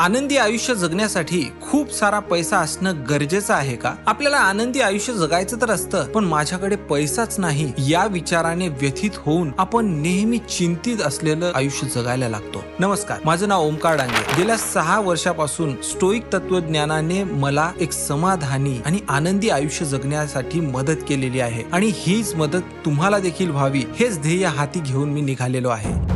आनंदी आयुष्य जगण्यासाठी खूप सारा पैसा असणं गरजेचं आहे का? आपल्याला आनंदी आयुष्य जगायचं तर असतं पण माझ्याकडे पैसाच नाही या विचाराने व्यथित होऊन आपण नेहमी चिंतित असलेलं आयुष्य जगायला लागतो. नमस्कार माझं नाव ओमकार डांगे. गेल्या सहा वर्षापासून स्टोईक तत्वज्ञानाने मला एक समाधानी आणि आनंदी आयुष्य जगण्यासाठी मदत केलेली आहे. आणि हीच मदत तुम्हाला देखील व्हावी हेच ध्येय हाती घेऊन मी निघालेलो आहे.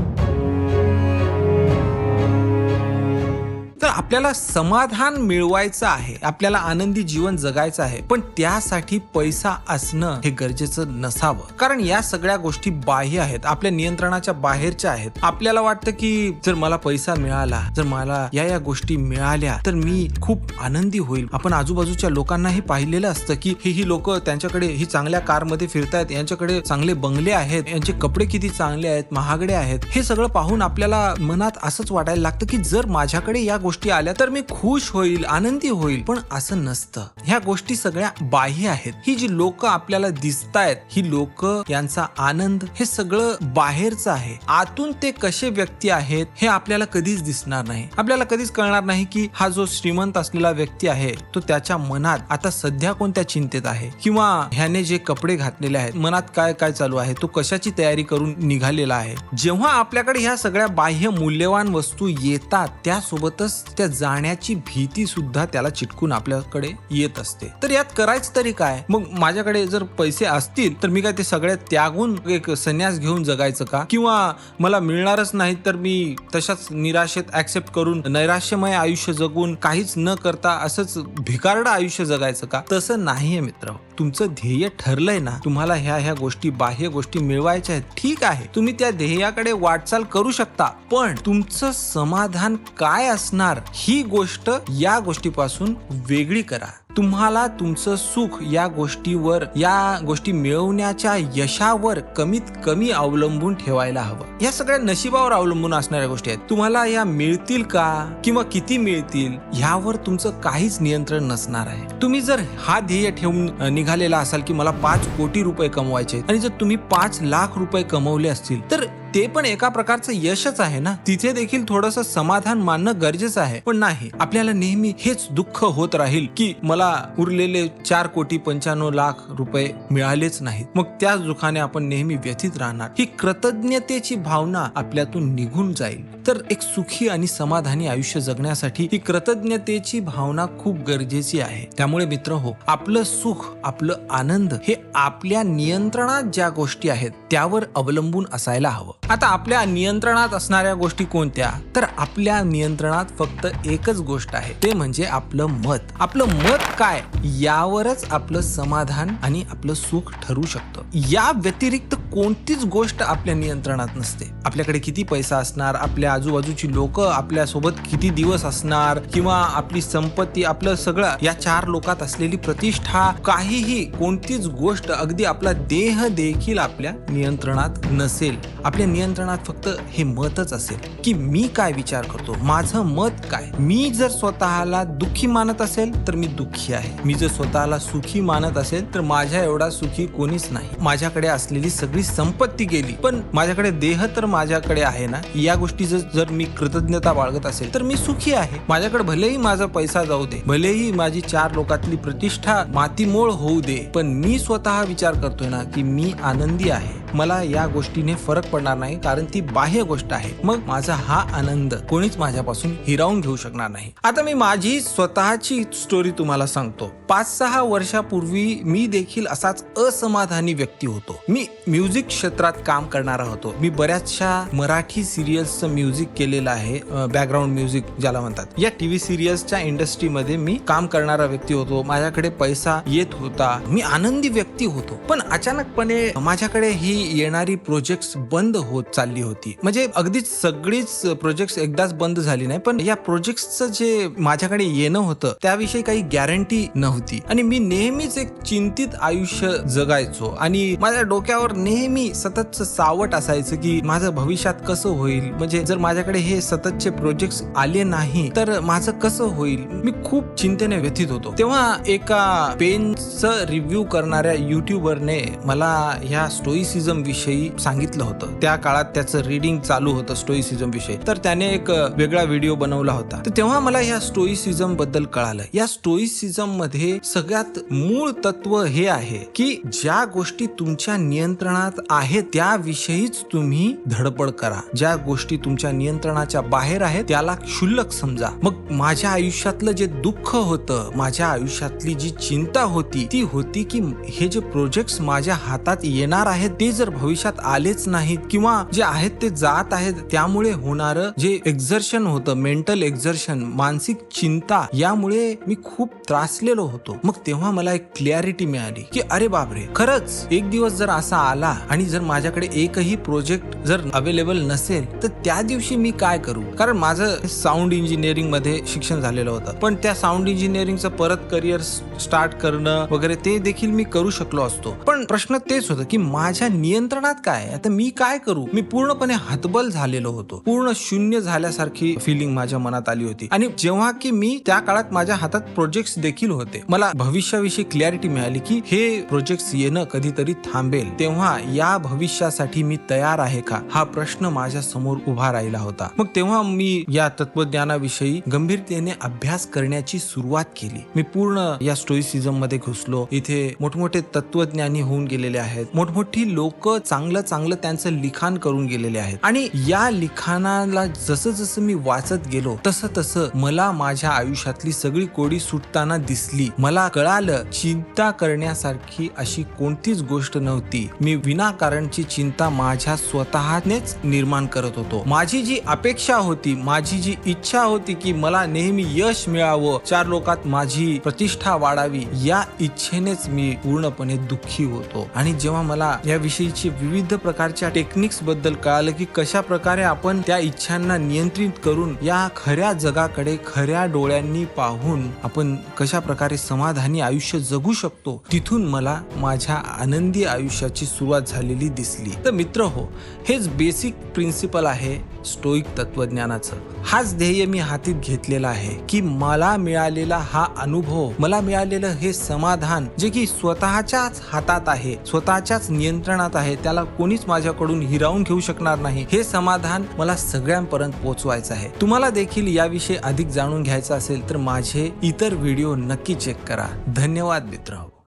आपल्याला समाधान मिळवायचं आहे आपल्याला आनंदी जीवन जगायचं आहे पण त्यासाठी पैसा असणं हे गरजेचं नसावं. कारण या सगळ्या गोष्टी बाह्य आहेत आपल्या नियंत्रणाच्या बाहेरच्या आहेत. आपल्याला वाटतं की जर मला पैसा मिळाला जर मला या या गोष्टी मिळाल्या तर मी खूप आनंदी होईल. आपण आजूबाजूच्या लोकांनाही पाहिलेलं असतं की ही ही लोक त्यांच्याकडे ही चांगल्या कारमध्ये फिरतायत यांच्याकडे चांगले बंगले आहेत यांचे कपडे किती चांगले आहेत महागडे आहेत हे सगळं पाहून आपल्याला मनात असंच वाटायला लागतं की जर माझ्याकडे या गोष्टी आल्या तर मी खुश होईल आनंदी होईल. पण असं नसतं. ह्या गोष्टी सगळ्या बाह्य आहेत. ही जी लोक आपल्याला दिसतायत ही लोक यांचा आनंद हे सगळं बाहेरचं आहे. आतून ते कसे व्यक्ती आहेत हे आपल्याला कधीच दिसणार नाही. आपल्याला कधीच कळणार नाही की हा जो श्रीमंत असलेला व्यक्ती आहे तो त्याच्या मनात आता सध्या कोणत्या चिंतेत आहे? किंवा ह्याने जे कपडे घातलेले आहेत मनात काय काय चालू आहे? तो कशाची तयारी करून निघालेला आहे? जेव्हा आपल्याकडे ह्या सगळ्या बाह्य मूल्यवान वस्तू येतात त्यासोबतच त्या जाण्याची भीती सुद्धा त्याला चिटकून आपल्याकडे येत असते. तर यात करायचं तरी काय? मग माझ्याकडे जर पैसे असतील तर मी काय ते सगळे त्यागून एक संन्यास घेऊन जगायचं का? किंवा मला मिळणारच नाही तर मी तशाच निराशेत ऍक्सेप्ट करून नैराश्यमय आयुष्य जगून काहीच न करता असंच भिकारड आयुष्य जगायचं का? तसं नाहीये मित्र. तुमचं ध्येय ठरलंय ना तुम्हाला ह्या ह्या गोष्टी बाह्य गोष्टी मिळवायच्या आहेत ठीक आहे. तुम्ही त्या ध्येयाकडे वाटचाल करू शकता पण तुमचं समाधान काय असणार? ही गोष्ट या गोष्टीपासून वेगळी करा. तुम्हाला तुमचं सुख या गोष्टीवर या गोष्टी मिळवण्याच्या यशावर कमीत कमी अवलंबून ठेवायला हवं. या सगळ्या नशिबावर अवलंबून असणाऱ्या गोष्टी आहेत. तुम्हाला या मिळतील का? किंवा किती मिळतील? ह्यावर तुमचं काहीच नियंत्रण नसणार आहे. तुम्ही जर हा ध्येय ठेवून निघालेला असाल की मला पाच कोटी रुपये कमवायचे आणि जर तुम्ही पाच लाख रुपये कमवले असतील तर ते पण एका प्रकारचं यशच आहे ना? तिथे देखील थोडस समाधान मानणं गरजेचं आहे. पण नाही आपल्याला नेहमी हेच दुःख होत राहील की मला उरलेले चार कोटी पंच्याण्णव लाख रुपये मिळालेच नाहीत. मग त्याच दुःखाने आपण नेहमी व्यथित राहणार. ही कृतज्ञतेची भावना आपल्यातून निघून जाईल. तर एक सुखी आणि समाधानी आयुष्य जगण्यासाठी ही कृतज्ञतेची भावना खूप गरजेची आहे. त्यामुळे मित्र हो आपलं सुख आपलं आनंद हे आपल्या नियंत्रणात ज्या गोष्टी आहेत त्यावर अवलंबून असायला हवं. आता आपल्या नियंत्रणात असणाऱ्या गोष्टी कोणत्या? तर आपल्या नियंत्रणात फक्त एकच गोष्ट आहे. ते म्हणजे आपलं मत. आपलं मत काय? यावरच आपलं समाधान आणि आपलं सुख ठरू शकतं. या व्यतिरिक्त कोणतीच गोष्ट आपल्या नियंत्रणात नसते. आपल्याकडे किती पैसा असणार? आपल्या आजूबाजूची लोक आपल्यासोबत किती दिवस असणार? किंवा आपली संपत्ती आपलं सगळं या चार लोकात असलेली प्रतिष्ठा काहीही कोणतीच गोष्ट अगदी आपला देह देखील आपल्या नियंत्रणात नसेल. आपल्या नियंत्रणात फक्त हे मतच असेल की मी काय विचार करतो माझं मत काय? मी जर स्वतःला दुःखी मानत असेल तर मी दुःखी आहे. मी जर स्वतःला सुखी मानत असेल तर माझ्या एवढा सुखी कोणीच नाही. माझ्याकडे असलेली सगळी संपत्ती गेली. पण माझ्याकडे देह तर माझ्याकडे आहे ना? या गोष्टीचं जर मी कृतज्ञता बाळगत असेल तर मी सुखी आहे. माझ्याकडे भलेही माझा पैसा जाऊ दे भलेही माझी चार लोकातली प्रतिष्ठा मातीमोळ होऊ दे पण मी स्वतः विचार करतोय ना की मी आनंदी आहे. मला या गोष्टीने फरक पडणार नाही कारण ती बाह्य गोष्ट आहे. मग माझा हा आनंद कोणीच माझ्यापासून हिरावून घेऊ शकणार नाही. आता मी माझी स्वतःची स्टोरी तुम्हाला सांगतो. पाच सहा वर्षापूर्वी मी देखील असाच असमाधानी व्यक्ती होतो. मी म्युझिक क्षेत्रात काम करणारा होतो. मी बऱ्याचशा मराठी सिरियल्सचं म्युझिक केलेलं आहे बॅकग्राऊंड म्युझिक ज्याला म्हणतात. या टीव्ही सिरियल्सच्या इंडस्ट्रीमध्ये मी काम करणारा व्यक्ती होतो. माझ्याकडे पैसा येत होता. मी आनंदी व्यक्ती होतो. पण अचानकपणे माझ्याकडे ही येणारी प्रोजेक्ट्स बंद होत चालली होती. म्हणजे अगदीच सगळीच प्रोजेक्ट्स एकदाच बंद झाली नाही पण या प्रोजेक्ट्सचं जे माझ्याकडे येणं होतं त्याविषयी काही गॅरंटी नव्हती. आणि मी नेहमीच एक चिंतित आयुष्य जगायचो. आणि माझ्या डोक्यावर नेहमी सततच सावट असायचं की माझं भविष्यात कसं होईल? म्हणजे जर माझ्याकडे हे सततचे प्रोजेक्ट्स आले नाही तर माझं कसं होईल? मी खूप चिंतेने व्यथित होतो. तेव्हा एका पेनचं रिव्ह्यू करणाऱ्या युट्यूबरने मला ह्या स्टोईसिझम स्टोईसिझम विषयी सांगितलं होतं. त्या काळात त्याचं रीडिंग चालू होतं स्टोईसिझम विषयी तर त्याने एक वेगळा व्हिडिओ बनवला होता. तर तेव्हा मला या स्टोईसिझमबद्दल कळालं. या स्टोईसिझममध्ये सगळ्यात मूळ तत्व हे आहे की ज्या गोष्टी तुमच्या नियंत्रणात आहेत त्याविषयीच तुम्ही धडपड करा. ज्या गोष्टी तुमच्या नियंत्रणाच्या बाहेर आहेत त्याला क्षुल्लक समजा. मग माझ्या आयुष्यातलं जे दुःख होतं माझ्या आयुष्यातली जी चिंता होती ती होती की हे जे प्रोजेक्ट माझ्या हातात येणार आहेत ते जर भविष्यात आलेच नाहीत किंवा जे आहेत ते जात आहेत त्यामुळे होणारं जे एक्झर्शन होतं मेंटल एक्झर्शन मानसिक चिंता यामुळे मी खूप त्रासलेलो होतो. मग तेव्हा मला एक क्लॅरिटी मिळाली की अरे बापरे खरंच एक दिवस जर असा आला आणि जर माझ्याकडे एकही प्रोजेक्ट जर अवेलेबल नसेल तर त्या दिवशी मी काय करू? कारण माझं साऊंड इंजिनिअरिंगमध्ये शिक्षण झालेलं होतं. पण त्या साऊंड इंजिनिअरिंगचं परत करिअर स्टार्ट करणं वगैरे ते देखील मी करू शकलो असतो. पण प्रश्न तेच होतं की माझ्या नियंत्रणात काय आता मी काय करू? मी पूर्णपणे हतबल झालेलो होतो. पूर्ण शून्य झाल्यासारखी फिलिंग माझ्या मनात आली होती. आणि जेव्हा की मी त्या काळात माझ्या हातात प्रोजेक्ट देखील होते मला भविष्याविषयी क्लॅरिटी मिळाली की हे प्रोजेक्ट येणं कधीतरी थांबेल. तेव्हा या भविष्यासाठी मी तयार आहे का? हा प्रश्न माझ्यासमोर उभा राहिला होता. मग तेव्हा मी या तत्वज्ञानाविषयी गंभीरतेने अभ्यास करण्याची सुरुवात केली. मी पूर्ण या स्टोईसिझममध्ये घुसलो. इथे मोठमोठे तत्वज्ञानी होऊन गेलेले आहेत. मोठमोठी लोक चांगलं चांगलं त्यांचं लिखाण करून गेलेले आहेत. आणि या लिखाणाला जसं जसं मी वाचत गेलो तसं तसं मला माझ्या आयुष्यातली सगळी कोडी सुटताना दिसली. मला कळालं चिंता करण्यासारखी अशी कोणतीच गोष्ट नव्हती. मी विनाकारणची चिंता माझ्या स्वतःनेच निर्माण करत होतो. माझी जी अपेक्षा होती माझी जी इच्छा होती की मला नेहमी यश मिळावं चार लोकात माझी प्रतिष्ठा वाढावी या इच्छेनेच मी पूर्णपणे दुःखी होतो. आणि जेव्हा मला याविषयी याविषयीची विविध प्रकारच्या टेक्निक्सबद्दल कळालं की कशा प्रकारे आपण त्या इच्छांना नियंत्रित करून या खऱ्या जगाकडे खऱ्या डोळ्यांनी पाहून आपण कशा प्रकारे समाधानी आयुष्य जगू शकतो तिथून मला माझ्या आनंदी आयुष्याची सुरुवात झालेली दिसली. तर मित्र हो हेच बेसिक प्रिन्सिपल आहे स्टोईक तत्वज्ञानाचं. हाच ध्येय मी हातीत घेतलेला आहे की मला मिळालेला हा अनुभव मला मिळालेलं हे समाधान जे की स्वतःच्याच हातात आहे स्वतःच्याच नियंत्रणात आहे त्याला कोणीच माझ्याकडून हिरावून घेऊ शकणार नाही. हे समाधान मला सगळ्यांपर्यंत पोहोचवायचं आहे. तुम्हाला देखील याविषयी अधिक जाणून घ्यायचं असेल तर माझे इतर व्हिडिओ नक्की चेक करा. धन्यवाद मित्र.